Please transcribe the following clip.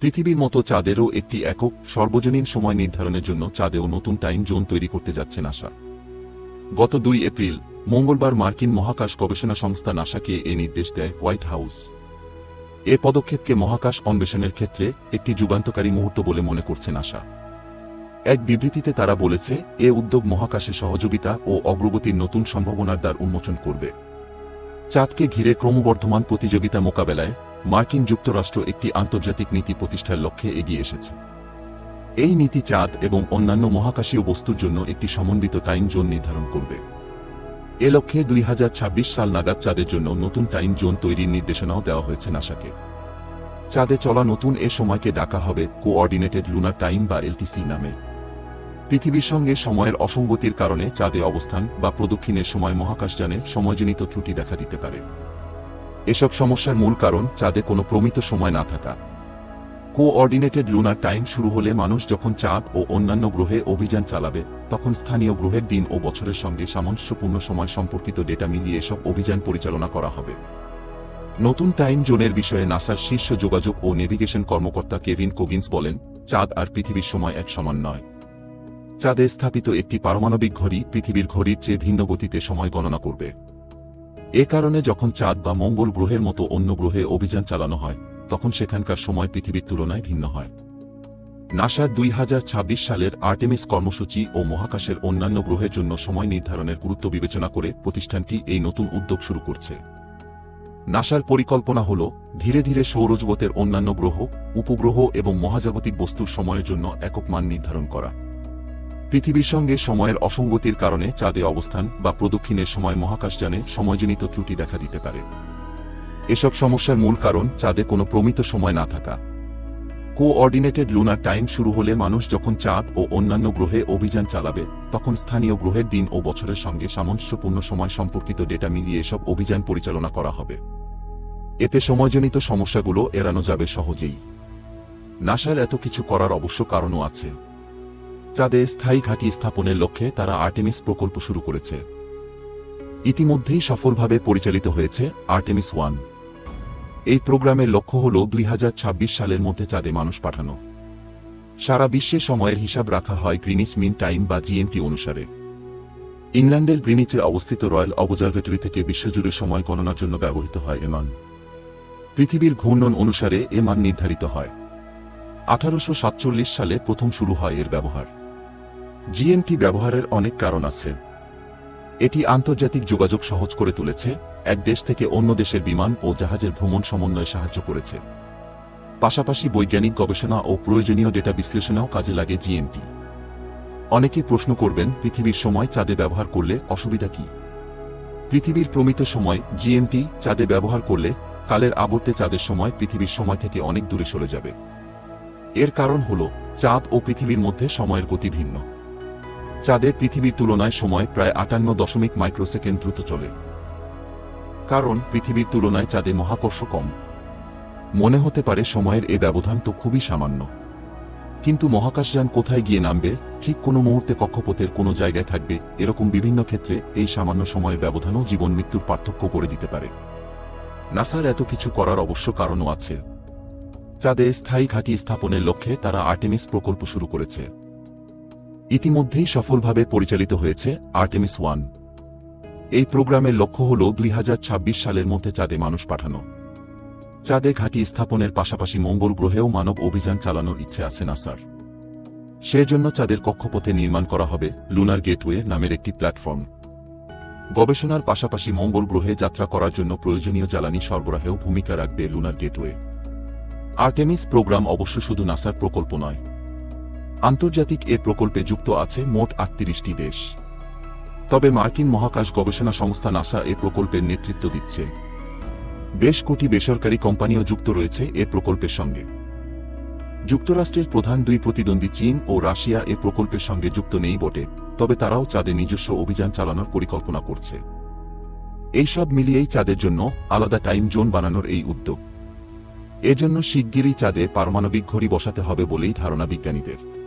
পৃথিবীর মতো চাঁদেরও একটি একক, সর্বজনীন সময় নির্ধারণের জন্য চাঁদেও নতুন টাইম জোন তৈরি করতে যাচ্ছে নাসা। গত দুই এপ্রিল, মঙ্গলবার মার্কিন মহাকাশ গবেষণা সংস্থা নাসাকে এ নির্দেশ দেয় হোয়াইট হাউস। এ পদক্ষেপকে মহাকাশ অন্বেষণের ক্ষেত্রে একটি যুগান্তকারী মুহূর্ত বলে মনে করছে নাসা। এক বিবৃতিতে তারা বলেছে, এ উদ্যোগ মহাকাশে সহযোগিতা ও অগ্রগতির নতুন সম্ভাবনার দ্বার উন্মোচন করবে। চাঁদকে ঘিরে ক্রমবর্ধমান প্রতিযোগিতা মোকাবেলায় মার্কিন যুক্তরাষ্ট্র একটি আন্তর্জাতিক নীতি প্রতিষ্ঠার লক্ষ্যে এগিয়ে এসেছে। এই নীতি চাঁদ এবং অন্যান্য মহাকাশীয় বস্তুর জন্য একটি সমন্বিত টাইম জোন নির্ধারণ করবে। এ লক্ষ্যে দুই হাজার ছাব্বিশ সাল নাগাদ চাঁদের জন্য নতুন টাইম জোন তৈরির নির্দেশনাও দেওয়া হয়েছে নাসাকে। চাঁদে চলা নতুন এ সময়কে ডাকা হবে কোঅর্ডিনেটেড লুনার টাইম বা এলটিসি নামে। পৃথিবীর সঙ্গে সময়ের অসঙ্গতির কারণে চাঁদে অবস্থান বা প্রদক্ষিণের সময় মহাকাশযানে সময়জনিত ত্রুটি দেখা দিতে পারে। এসব সমস্যার মূল কারণ চাঁদে কোনো প্রমিত সময় না থাকা। কোঅর্ডিনেটেড লুনার টাইম শুরু হলে মানুষ যখন চাঁদ ও অন্যান্য গ্রহে অভিযান চালাবে, তখন স্থানীয় গ্রহের দিন ও বছরের সঙ্গে সামঞ্জস্যপূর্ণ সময় সম্পর্কিত ডেটা মিলিয়ে এসব অভিযান পরিচালনা করা হবে। নতুন টাইম জোনের বিষয়ে নাসার শীর্ষ যোগাযোগ ও নেভিগেশন কর্মকর্তা কেভিন কোগিন্স বলেন, চাঁদ আর পৃথিবীর সময় এক সমান নয়। চাঁদে স্থাপিত একটি পারমাণবিক ঘড়ি পৃথিবীর ঘড়ির চেয়ে ভিন্ন গতিতে সময় গণনা করবে। এ কারণে যখন চাঁদ বা মঙ্গল গ্রহের মতো অন্য গ্রহে অভিযান চালানো হয়, তখন সেখানকার সময় পৃথিবীর তুলনায় ভিন্ন হয়। নাসার দুই সালের আর্টেমিস কর্মসূচি ও মহাকাশের অন্যান্য গ্রহের জন্য সময় নির্ধারণের গুরুত্ব বিবেচনা করে প্রতিষ্ঠানটি এই নতুন উদ্যোগ শুরু করছে। নাসার পরিকল্পনা হল, ধীরে ধীরে সৌরজগতের অন্যান্য গ্রহ, উপগ্রহ এবং মহাজাগতিক বস্তুর সময়ের জন্য একক মান নির্ধারণ করা। পৃথিবীর সঙ্গে সময়ের অসঙ্গতির কারণে চাঁদে অবস্থান বা প্রদক্ষিণের সময় মহাকাশযানে সময়জনিত ত্রুটি দেখা দিতে পারে। এসব সমস্যার মূল কারণ চাঁদে কোনো প্রমিত সময় না থাকা। কোঅর্ডিনেটেড লুনার টাইম শুরু হলে মানুষ যখন চাঁদ ও অন্যান্য গ্রহে অভিযান চালাবে, তখন স্থানীয় গ্রহের দিন ও বছরের সঙ্গে সামঞ্জস্যপূর্ণ সময় সম্পর্কিত ডেটা মিলিয়ে এসব অভিযান পরিচালনা করা হবে। এতে সময়জনিত সমস্যাগুলো এড়ানো যাবে সহজেই। নাসার এত কিছু করার অবশ্য কারণও আছে। চাঁদে স্থায়ী ঘাঁটি স্থাপনের লক্ষ্যে তারা আর্টেমিস প্রকল্প শুরু করেছে। ইতিমধ্যেই সফলভাবে পরিচালিত হয়েছে আর্টেমিস ওয়ান। এই প্রোগ্রামের লক্ষ্য হল দুই হাজার ছাব্বিশ সালের মধ্যে চাঁদে মানুষ পাঠানো। সারা বিশ্বে সময়ের হিসাব রাখা হয় গ্রিনিচ মিন টাইম বা জিএমটি অনুসারে। ইংল্যান্ডের গ্রিনিচে অবস্থিত রয়্যাল অবজারভেটরি থেকে বিশ্বজুড়ে সময় গণনার জন্য ব্যবহৃত হয় এমান পৃথিবীর ঘূর্ণন অনুসারে এমান নির্ধারিত হয়। আঠারোশো সাতচল্লিশ সালে প্রথম শুরু হয় এর ব্যবহার। জিএমটি ব্যবহারের অনেক কারণ আছে। এটি আন্তর্জাতিক যোগাযোগ সহজ করে তুলেছে, এক দেশ থেকে অন্য দেশের বিমান ও জাহাজের ভ্রমণ সমন্বয়ে সাহায্য করেছে। পাশাপাশি বৈজ্ঞানিক গবেষণা ও প্রয়োজনীয় ডেটা বিশ্লেষণেও কাজে লাগে জিএমটি অনেকে প্রশ্ন করবেন, পৃথিবীর সময় চাঁদে ব্যবহার করলে অসুবিধা কি? পৃথিবীর প্রমিত সময় জিএমটি চাঁদে ব্যবহার করলে কালের আবর্তে চাঁদের সময় পৃথিবীর সময় থেকে অনেক দূরে সরে যাবে। এর কারণ হল, চাঁদ ও পৃথিবীর মধ্যে সময়ের গতি ভিন্ন। চাঁদের পৃথিবীর তুলনায় সময় প্রায় আটান্ন দশমিক মাইক্রোসেকেন্ড দ্রুত চলে। কারণ পৃথিবীর তুলনায় চাঁদে মহাকর্ষ কম। মনে হতে পারে সময়ের এ ব্যবধান তো খুবই সামান্য। কিন্তু মহাকাশযান কোথায় গিয়ে নামবে, ঠিক কোনো মুহূর্তে কক্ষপথের কোনো জায়গায় থাকবে, এরকম বিভিন্ন ক্ষেত্রে এই সামান্য সময়ের ব্যবধানও জীবন মৃত্যুর পার্থক্য করে দিতে পারে। নাসার এত কিছু করার অবশ্য কারণও আছে। চাঁদে স্থায়ী ঘাঁটি স্থাপনের লক্ষ্যে তারা আর্টেমিস প্রকল্প শুরু করেছে। ইতিমধ্যেই সফলভাবে পরিচালিত হয়েছে আর্টেমিস ওয়ান এই প্রোগ্রামের লক্ষ্য হল দুই হাজার ছাব্বিশ সালের মধ্যে চাঁদে মানুষ পাঠানো। চাঁদে ঘাঁটি স্থাপনের পাশাপাশি মঙ্গল গ্রহেও মানব অভিযান চালানোর ইচ্ছে আছে নাসার। সেজন্য চাঁদের কক্ষপথে নির্মাণ করা হবে লুনার গেটওয়ে নামের একটি প্ল্যাটফর্ম। গবেষণার পাশাপাশি মঙ্গল গ্রহে যাত্রা করার জন্য প্রয়োজনীয় জ্বালানি সরবরাহেও ভূমিকা রাখবে লুনার গেটওয়ে আর্টেমিস প্রোগ্রাম অবশ্য শুধু নাসার প্রকল্প নয় আন্তর্জাতিক এ প্রকল্পে যুক্ত আছে মোট আটত্রিশটি দেশ। তবে মার্কিন মহাকাশ গবেষণা সংস্থা নাসা এ প্রকল্পের নেতৃত্ব দিচ্ছে। বেশ কোটি বেসরকারি কোম্পানিও যুক্ত রয়েছে এ প্রকল্পের সঙ্গে। যুক্তরাষ্ট্রের প্রধান দুই প্রতিদ্বন্দ্বী চীন ও রাশিয়া এ প্রকল্পের সঙ্গে যুক্ত নেই বটে, তবে তারাও চাঁদে নিজস্ব অভিযান চালানোর পরিকল্পনা করছে। এইসব মিলিয়েই চাঁদের জন্য আলাদা টাইম জোন বানানোর এই উদ্যোগ। এজন্য শিগগিরই চাঁদে পারমাণবিক ঘড়ি বসাতে হবে বলেই ধারণা বিজ্ঞানীদের।